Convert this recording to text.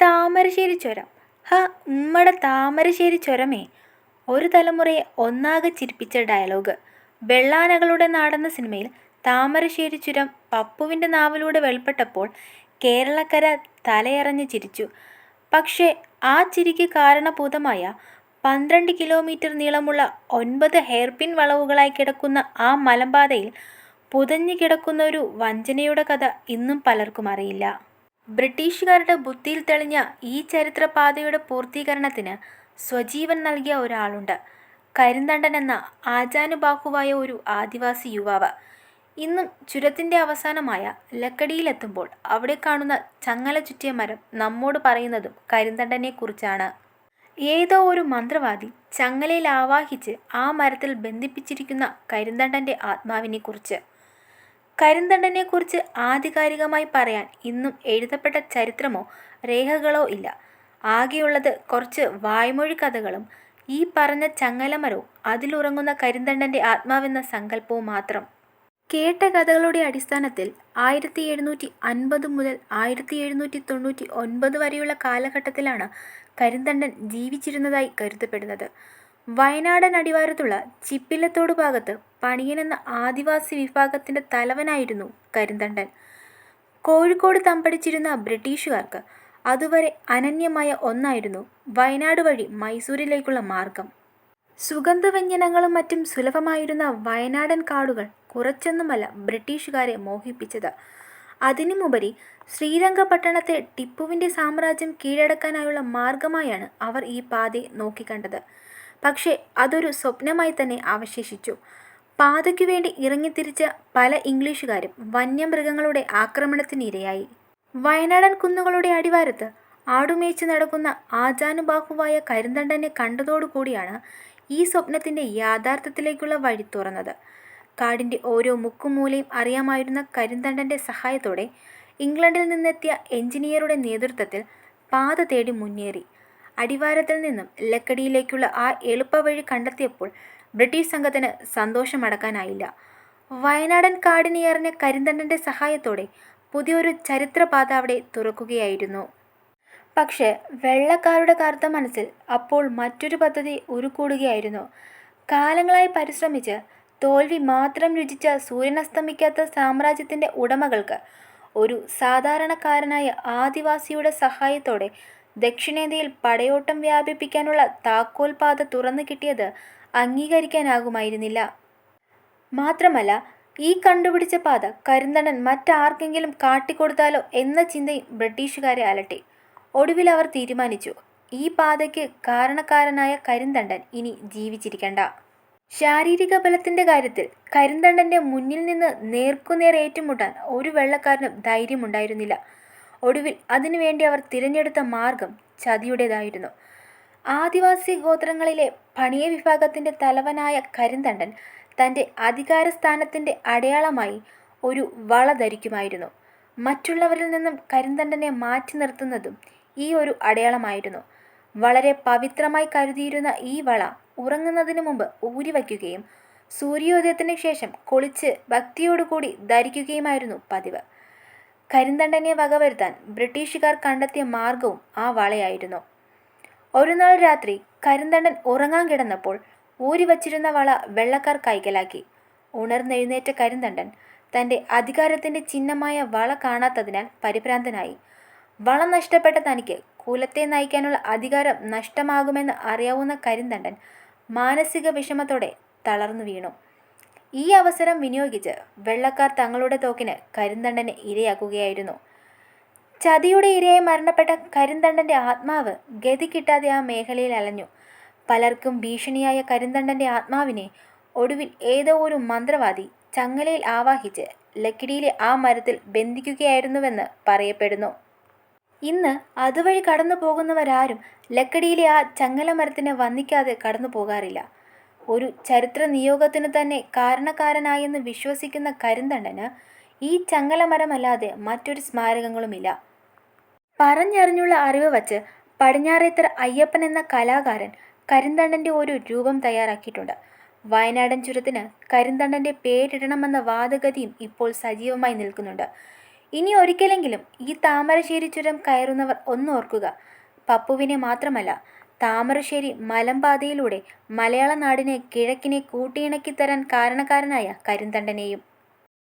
താമരശ്ശേരി ചുരം. ഹ ഉമ്മടെ താമരശ്ശേരി ചുരമേ. ഒരു തലമുറയെ ഒന്നാകെ ചിരിപ്പിച്ച ഡയലോഗ്. വെള്ളാനകളുടെ നാടെന്ന സിനിമയിൽ താമരശ്ശേരി ചുരം പപ്പുവിന്റെ നാവിലൂടെ വെളിപ്പെട്ടപ്പോൾ കേരളക്കര തലയറഞ്ഞ് ചിരിച്ചു. പക്ഷേ ആ ചിരിക്ക് കാരണഭൂതമായ പന്ത്രണ്ട് കിലോമീറ്റർ നീളമുള്ള ഒൻപത് ഹെയർപിൻ വളവുകളായി കിടക്കുന്ന ആ മലമ്പാതയിൽ പുതഞ്ഞു കിടക്കുന്ന ഒരു വഞ്ചനയുടെ കഥ ഇന്നും പലർക്കും അറിയില്ല. ബ്രിട്ടീഷുകാരുടെ ബുദ്ധിയിൽ തെളിഞ്ഞ ഈ ചരിത്രപാതയുടെ പൂർത്തീകരണത്തിന് സ്വജീവൻ നൽകിയ ഒരാളുണ്ട്. കരിന്തണ്ടൻ എന്ന ആചാനുബാഹുവായ ഒരു ആദിവാസി യുവാവ്. ഇന്നും ചുരത്തിന്റെ അവസാനമായ ലക്കടിയിലെത്തുമ്പോൾ അവിടെ കാണുന്ന ചങ്ങല ചുറ്റിയ മരം നമ്മോട് പറയുന്നതും കരിന്തണ്ടനെക്കുറിച്ചാണ്. ഏതോ ഒരു മന്ത്രവാദി ചങ്ങലയിൽ ആവാഹിച്ച് ആ മരത്തിൽ ബന്ധിപ്പിച്ചിരിക്കുന്ന കരിന്തണ്ടന്റെ ആത്മാവിനെക്കുറിച്ച് കരിന്തണ്ടനെക്കുറിച്ച് ആധികാരികമായി പറയാൻ ഇന്നും എഴുതപ്പെട്ട ചരിത്രമോ രേഖകളോ ഇല്ല. ആകെയുള്ളത് കുറച്ച് വായ്മൊഴി കഥകളും ഈ പറഞ്ഞ ചങ്ങലമരവും അതിലുറങ്ങുന്ന കരിന്തണ്ടന്റെ ആത്മാവെന്ന സങ്കല്പവും മാത്രം. കേട്ട കഥകളുടെ അടിസ്ഥാനത്തിൽ ആയിരത്തി എഴുന്നൂറ്റി അൻപത് മുതൽ ആയിരത്തി എഴുന്നൂറ്റി തൊണ്ണൂറ്റി ഒൻപത് വരെയുള്ള കാലഘട്ടത്തിലാണ് കരിന്തണ്ടൻ ജീവിച്ചിരുന്നതായി കരുതപ്പെടുന്നത്. വയനാടൻ അടിവാരത്തുള്ള ചിപ്പിലത്തോട് ഭാഗത്ത് പണിയൻ എന്ന ആദിവാസി വിഭാഗത്തിന്റെ തലവനായിരുന്നു കരിന്തണ്ടൻ. കോഴിക്കോട് തമ്പടിച്ചിരുന്ന ബ്രിട്ടീഷുകാർക്ക് അതുവരെ അനന്യമായ ഒന്നായിരുന്നു വയനാട് വഴി മൈസൂരിലേക്കുള്ള മാർഗം. സുഗന്ധവ്യഞ്ജനങ്ങളും മറ്റും സുലഭമായിരുന്ന വയനാടൻ കാടുകൾ കുറച്ചൊന്നുമല്ല ബ്രിട്ടീഷുകാരെ മോഹിപ്പിച്ചത്. അതിനുമുപരി ശ്രീരംഗപട്ടണത്തെ ടിപ്പുവിന്റെ സാമ്രാജ്യം കീഴടക്കാനായുള്ള മാർഗമായാണ് അവർ ഈ പാതയെ നോക്കിക്കണ്ടത്. പക്ഷേ അതൊരു സ്വപ്നമായി തന്നെ അവശേഷിച്ചു. പാതയ്ക്കു വേണ്ടി ഇറങ്ങിത്തിരിച്ച പല ഇംഗ്ലീഷുകാരും വന്യമൃഗങ്ങളുടെ ആക്രമണത്തിനിരയായി. വയനാടൻ കുന്നുകളുടെ അടിവാരത്ത് ആടുമേച്ച് നടക്കുന്ന ആജാനുബാഹുവായ കരിന്തണ്ടനെ കണ്ടതോടുകൂടിയാണ് ഈ സ്വപ്നത്തിന്റെ യാഥാർത്ഥ്യത്തിലേക്കുള്ള വഴി തുറന്നത്. കാടിന്റെ ഓരോ മുക്കുമൂലയും അറിയാമായിരുന്ന കരിന്തണ്ടന്റെ സഹായത്തോടെ ഇംഗ്ലണ്ടിൽ നിന്നെത്തിയ എഞ്ചിനീയറുടെ നേതൃത്വത്തിൽ പാത തേടി മുന്നേറി. അടിവാരത്തിൽ നിന്നും ലക്കടിയിലേക്കുള്ള ആ എളുപ്പവഴി കണ്ടെത്തിയപ്പോൾ ബ്രിട്ടീഷ് സംഘത്തിന് സന്തോഷമടക്കാനായില്ല. വയനാടൻ കാടിനിയറിന് കരിന്തണ്ടന്റെ സഹായത്തോടെ പുതിയൊരു ചരിത്രപാത അവിടെ തുറക്കുകയായിരുന്നു. പക്ഷേ വെള്ളക്കാരുടെ കറുത്ത മനസ്സിൽ അപ്പോൾ മറ്റൊരു പദ്ധതി ഉരുക്കൂടുകയായിരുന്നു. കാലങ്ങളായി പരിശ്രമിച്ച് തോൽവി മാത്രം രുചിച്ച സൂര്യനസ്തമിക്കാത്ത സാമ്രാജ്യത്തിന്റെ ഉടമകൾക്ക് ഒരു സാധാരണക്കാരനായ ആദിവാസിയുടെ സഹായത്തോടെ ദക്ഷിണേന്ത്യയിൽ പടയോട്ടം വ്യാപിപ്പിക്കാനുള്ള താക്കോൽ പാത തുറന്നു കിട്ടിയത് അംഗീകരിക്കാനാകുമായിരുന്നില്ല. മാത്രമല്ല ഈ കണ്ടുപിടിച്ച പാത കരിന്തണ്ടൻ മറ്റാർക്കെങ്കിലും കാട്ടിക്കൊടുത്താലോ എന്ന ചിന്തയും ബ്രിട്ടീഷുകാരെ അലട്ടി. ഒടുവിൽ അവർ തീരുമാനിച്ചു ഈ പാതയ്ക്ക് കാരണക്കാരനായ കരിന്തണ്ടൻ ഇനി ജീവിച്ചിരിക്കണ്ട. ശാരീരിക ബലത്തിന്റെ കാര്യത്തിൽ കരിന്തണ്ടന്റെ മുന്നിൽ നിന്ന് നേർക്കുനേർ ഏറ്റുമുട്ടാൻ ഒരു വെള്ളക്കാരനും ധൈര്യമുണ്ടായിരുന്നില്ല. ഒടുവിൽ അതിനുവേണ്ടി അവർ തിരഞ്ഞെടുത്ത മാർഗം ചതിയുടേതായിരുന്നു. ആദിവാസി ഗോത്രങ്ങളിലെ പണിയ വിഭാഗത്തിന്റെ തലവനായ കരിന്തണ്ടൻ തന്റെ അധികാരസ്ഥാനത്തിന്റെ അടയാളമായി ഒരു വള ധരിക്കുമായിരുന്നു. മറ്റുള്ളവരിൽ നിന്നും കരിന്തണ്ടനെ മാറ്റി നിർത്തുന്നതും ഈ ഒരു അടയാളമായിരുന്നു. വളരെ പവിത്രമായി കരുതിയിരുന്ന ഈ വള ഉറങ്ങുന്നതിന് മുമ്പ് ഊരിവയ്ക്കുകയും സൂര്യോദയത്തിന് ശേഷം കുളിച്ച് ഭക്തിയോടുകൂടി ധരിക്കുകയുമായിരുന്നു പതിവ്. കരിന്തണ്ടനെ വകവരുത്താൻ ബ്രിട്ടീഷുകാർ കണ്ടെത്തിയ മാർഗവും ആ വളയായിരുന്നു. ഒരു നാൾ രാത്രി കരിന്തണ്ടൻ ഉറങ്ങാൻ കിടന്നപ്പോൾ ഊരി വച്ചിരുന്ന വള വെള്ളക്കാർ കൈക്കലാക്കി ഉണർന്നെഴുന്നേറ്റ കരിന്തണ്ടൻ തന്റെ അധികാരത്തിന്റെ ചിഹ്നമായ വള കാണാത്തതിനാൽ പരിഭ്രാന്തനായി. വള നഷ്ടപ്പെട്ട തനിക്ക് കുലത്തെ നയിക്കാനുള്ള അധികാരം നഷ്ടമാകുമെന്ന് അറിയാവുന്ന കരിന്തണ്ടൻ മാനസിക വിഷമത്തോടെ തളർന്നു വീണു. ഈ അവസരം വിനിയോഗിച്ച് വെള്ളക്കാർ തങ്ങളുടെ തോക്കിന് കരിന്തണ്ടനെ ഇരയാക്കുകയായിരുന്നു. ചതിയുടെ ഇരയായി മരണപ്പെട്ട കരിന്തണ്ടന്റെ ആത്മാവ് ഗതി കിട്ടാതെ ആ മേഖലയിൽ അലഞ്ഞു. പലർക്കും ഭീഷണിയായ കരിന്തണ്ടന്റെ ആത്മാവിനെ ഒടുവിൽ ഏതോ ഒരു മന്ത്രവാദി ചങ്ങലയിൽ ആവാഹിച്ച് ലക്കിടിയിലെ ആ മരത്തിൽ ബന്ധിക്കുകയായിരുന്നുവെന്ന് പറയപ്പെടുന്നു. ഇന്ന് അതുവഴി കടന്നു പോകുന്നവരാരും ലക്കടിയിലെ ആ ചങ്ങല മരത്തിനെ വന്നിക്കാതെ കടന്നു പോകാറില്ല ഒരു ചരിത്ര നിയോഗത്തിന് തന്നെ കാരണക്കാരനായെന്ന് വിശ്വസിക്കുന്ന കരിന്തണ്ടന് ഈ ചങ്ങലമരമല്ലാതെ മറ്റൊരു സ്മാരകങ്ങളുമില്ല. പറഞ്ഞറിഞ്ഞുള്ള അറിവ് വച്ച് പടിഞ്ഞാറേത്തർ അയ്യപ്പൻ എന്ന കലാകാരൻ കരിന്തണ്ടന്റെ ഒരു രൂപം തയ്യാറാക്കിയിട്ടുണ്ട്. വയനാടൻ ചുരത്തിന് കരിന്തണ്ടന്റെ പേരിടണമെന്ന വാദഗതിയും ഇപ്പോൾ സജീവമായി നിൽക്കുന്നുണ്ട്. ഇനി ഒരിക്കലെങ്കിലും ഈ താമരശ്ശേരി ചുരം കയറുന്നവർ ഒന്നോർക്കുക പപ്പുവിനെ മാത്രമല്ല താമരശ്ശേരി മലമ്പാതയിലൂടെ മലയാള നാടിനെ കിഴക്കിനെ കൂട്ടിയിണക്കിത്തരാൻ കാരണക്കാരനായ കരിന്തണ്ടനെയും.